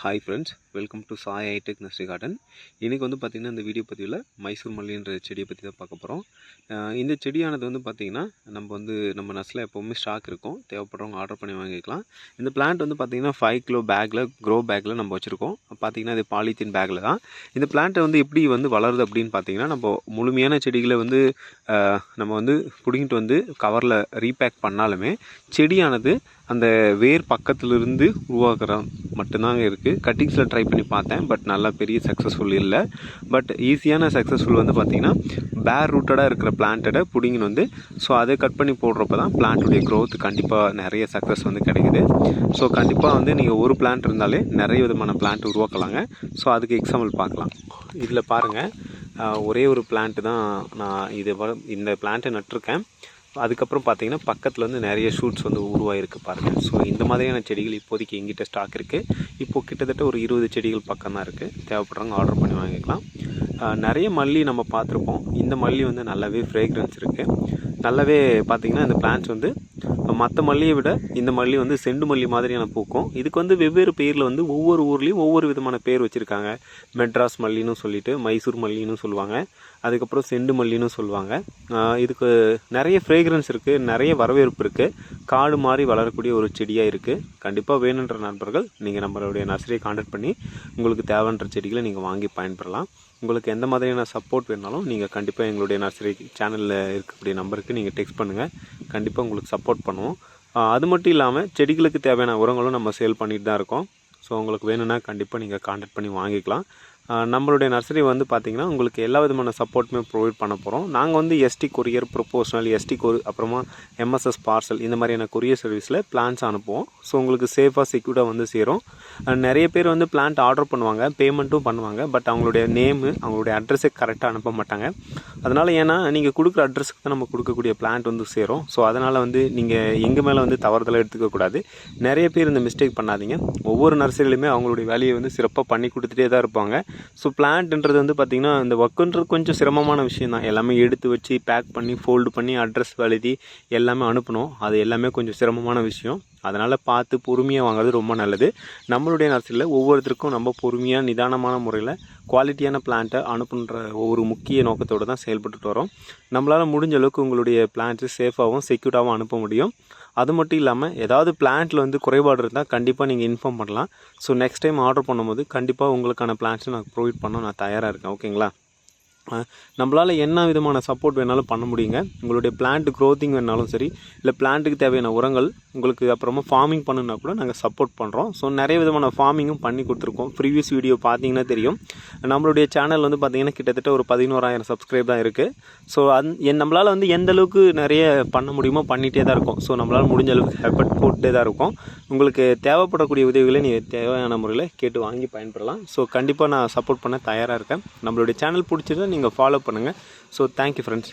Hi friends welcome to Sai hi tech nursery garden இன்றைக்கி வந்து பார்த்திங்கன்னா இந்த வீடியோ பதிவில் மைசூர் மல்லின்ற செடியை பற்றி தான் பார்க்க போகிறோம் இந்த செடியானது வந்து பார்த்திங்கன்னா நம்ம வந்து நம்ம நர்ஸில் எப்போவுமே ஸ்டாக் இருக்கும். தேவைப்படுறவங்க ஆர்டர் பண்ணி வாங்கிக்கலாம். இந்த பிளான்ட் வந்து பார்த்திங்கன்னா ஃபைவ் கிலோ பேக்கில் க்ரோ பேக்கில் நம்ம வச்சுருக்கோம். பார்த்திங்கன்னா இது பாலித்தீன் பேக்கில் தான். இந்த பிளான்ட்டை வந்து எப்படி வந்து வளருது அப்படின்னு பார்த்தீங்கன்னா நம்ம முழுமையான செடிகளை வந்து நம்ம வந்து பிடிங்கிட்டு வந்து கவரில் ரீபேக் பண்ணாலுமே செடியானது அந்த வேர் பக்கத்துலேருந்து உருவாக்குற மட்டும்தாங்க இருக்குது கட்டிங்ஸில் ட்ரை பண்ணி பார்த்தேன் பட் நல்லா பெரிய சக்ஸஸ்ஃபுல் இல்லை. பட் ஈஸியான சக்ஸஸ்ஃபுல் வந்து பார்த்திங்கன்னா பேர் ரூட்டடாக இருக்கிற பிளான்ட்டை பிடிங்கின்னு வந்து ஸோ அதை கட் பண்ணி போடுறப்ப தான் பிளான்ட்டுடைய க்ரோத் கண்டிப்பாக நிறைய சக்ஸஸ் வந்து கிடைக்குது. ஸோ கண்டிப்பாக வந்து நீங்கள் ஒரு பிளான்ட் இருந்தாலே நிறைய விதமான பிளான்ட் உருவாக்கலாங்க. ஸோ அதுக்கு எக்ஸாம்பிள் பார்க்கலாம். இதில் பாருங்கள் ஒரே ஒரு பிளான்ட்டு தான் நான் இது இந்த பிளான்ட்டை நட்டிருக்கேன். அதுக்கப்புறம் பார்த்தீங்கன்னா பக்கத்தில் வந்து நிறைய ஷூட்ஸ் வந்து உருவாயிருக்கு பாருங்கள் ஸோ இந்த மாதிரியான செடிகள் இப்போதைக்கு எங்கிட்ட ஸ்டாக் இருக்குது இப்போது கிட்டத்தட்ட ஒரு இருபது செடிகள் பக்கம் தான் இருக்குது தேவைப்படுறவங்க ஆர்டர் பண்ணி வாங்கிக்கலாம். நிறைய மல்லி நம்ம பார்த்துருப்போம். இந்த மல்லி வந்து நல்லாவே ஃப்ரேக்ரன்ஸ் இருக்குது நல்லாவே பார்த்திங்கன்னா இந்த பிளான்ஸ் வந்து மற்ற மல்லியை விட இந்த மல்லி வந்து செண்டு மல்லி மாதிரியான பூக்கும். இதுக்கு வந்து வெவ்வேறு பேரில் வந்து ஒவ்வொரு ஊர்லேயும் ஒவ்வொரு விதமான பேர் வச்சுருக்காங்க. மெட்ராஸ் மல்லின்னு சொல்லிட்டு மைசூர் மல்லின்னு சொல்லுவாங்க. அதுக்கப்புறம் செண்டு மல்லின்னு சொல்லுவாங்க. இதுக்கு நிறைய ஃப்ரேக்ரன்ஸ் இருக்குது நிறைய வரவேற்பு இருக்குது காடு மாதிரி வளரக்கூடிய ஒரு செடியாக இருக்குது கண்டிப்பாக வேணுன்ற நண்பர்கள் நீங்கள் நம்மளுடைய நர்சரியை காண்டாக்ட் பண்ணி உங்களுக்கு தேவைன்ற செடிகளை நீங்கள் வாங்கி பயன்பெறலாம். உங்களுக்கு எந்த மாதிரியான சப்போர்ட் வேணாலும் நீங்கள் கண்டிப்பாக எங்களுடைய நர்சரி சேனலில் இருக்கக்கூடிய நம்பருக்கு நீங்கள் டெக்ஸ்ட் பண்ணுங்கள் கண்டிப்பாக உங்களுக்கு சப்போர்ட் பண்ணுவோம். அது மட்டும் இல்லாமல் செடிகளுக்கு தேவையான உரங்களும் நம்ம சேல் பண்ணிட்டு தான் இருக்கோம். ஸோ உங்களுக்கு வேணும்னா கண்டிப்பாக நீங்கள் காண்டாக்ட் பண்ணி வாங்கிக்கலாம். நம்மளுடைய நர்சரி வந்து பார்த்திங்கன்னா உங்களுக்கு எல்லா விதமான சப்போர்ட்டுமே ப்ரொவைட் பண்ண போகிறோம் நாங்கள் வந்து எஸ்டி கொரியர் ப்ரொபோஷனல் எஸ்டி கொரி அப்புறமா எம்எஸ்எஸ் பார்சல் இந்த மாதிரியான கொரியர் சர்வீஸில் பிளான்ஸ் அனுப்புவோம். ஸோ உங்களுக்கு சேஃபாக செக்யூர்டாக வந்து சேரும். நிறைய பேர் வந்து பிளான்ட் ஆர்டர் பண்ணுவாங்க பேமெண்ட்டும் பண்ணுவாங்க பட் அவங்களுடைய நேமு அவங்களுடைய அட்ரஸை கரெக்டாக அனுப்ப மாட்டாங்க. அதனால் ஏன்னா நீங்கள் கொடுக்குற அட்ரஸுக்கு தான் நம்ம கொடுக்கக்கூடிய பிளான்ட் வந்து சேரும். ஸோ அதனால் வந்து நீங்கள் எங்கள் மேலே வந்து தவறுதலாக எடுத்துக்கக்கூடாது நிறைய பேர் இந்த மிஸ்டேக் பண்ணாதீங்க. ஒவ்வொரு நர்சரியிலுமே அவங்களுடைய வேலையை வந்து சிறப்பாக பண்ணி கொடுத்துட்டே தான் இருப்பாங்க. ஸோ பிளான்ட்ன்றது வந்து பார்த்திங்கன்னா இந்த ஒர்க்குன்றது கொஞ்சம் சிரமமான விஷயம் தான் எல்லாமே எடுத்து வச்சு பேக் பண்ணி ஃபோல்டு பண்ணி அட்ரஸ் எழுதி எல்லாமே அனுப்பணும். அது எல்லாமே கொஞ்சம் சிரமமான விஷயம். அதனால் பார்த்து பொறுமையாக வாங்குறது ரொம்ப நல்லது. நம்மளுடைய நர்சரியில் ஒவ்வொருத்தருக்கும் நம்ம பொறுமையாக நிதானமான முறையில் குவாலிட்டியான பிளான்ட்டை அனுப்புன்ற ஒரு முக்கிய நோக்கத்தோடு தான் செயல்பட்டுட்டு வரோம். நம்மளால் முடிஞ்ச அளவுக்கு உங்களுடைய பிளான்ட்டு சேஃபாகவும் செக்யூர்டாகவும் அனுப்ப முடியும். அது மட்டும் இல்லாமல் ஏதாவது பிளான்ட்டில் வந்து குறைபாடு இருந்தால் கண்டிப்பாக நீங்கள் இன்ஃபார்ம் பண்ணலாம். ஸோ நெக்ஸ்ட் டைம் ஆர்டர் பண்ணும்போது கண்டிப்பாக உங்களுக்கான பிளான்ஸை நான் ப்ரொவைட் பண்ண நான் தயாராக இருக்கேன். ஓகேங்களா நம்மளால் என்ன விதமான சப்போர்ட் வேணாலும் பண்ண முடியுங்க. உங்களுடைய பிளான்ட் க்ரோத்திங் வேணாலும் சரி இல்லை பிளான்ட்டுக்கு தேவையான உரங்கள் உங்களுக்கு அப்புறமா ஃபார்மிங் பண்ணுனா கூட நாங்கள் சப்போர்ட் பண்ணுறோம் ஸோ நிறைய விதமான ஃபார்மிங்கும் பண்ணி கொடுத்துருக்கோம். ப்ரீவியஸ் வீடியோ பார்த்தீங்கன்னா தெரியும். நம்மளுடைய சேனல் வந்து பார்த்திங்கன்னா கிட்டத்தட்ட ஒரு பதினோராயிரம் சப்ஸ்கிரைப் தான் இருக்குது ஸோ அந் என் நம்மளால் வந்து எந்த அளவுக்கு நிறைய பண்ண முடியுமோ பண்ணிகிட்டே தான் இருக்கும். ஸோ நம்மளால் முடிஞ்ச அளவுக்கு எஃபர்ட் போட்டுகிட்டே தான் இருக்கும். உங்களுக்கு தேவைப்படக்கூடிய உதவிகளை நீங்கள் தேவையான முறையில் கேட்டு வாங்கி பயன்படலாம் ஸோ கண்டிப்பாக நான் சப்போர்ட் பண்ண தயாராக இருக்கேன். நம்மளுடைய சேனல் பிடிச்சிருந்தா நீங்கள் ஃபாலோ பண்ணுங்கள் ஸோ தேங்க்யூ ஃப்ரெண்ட்ஸ்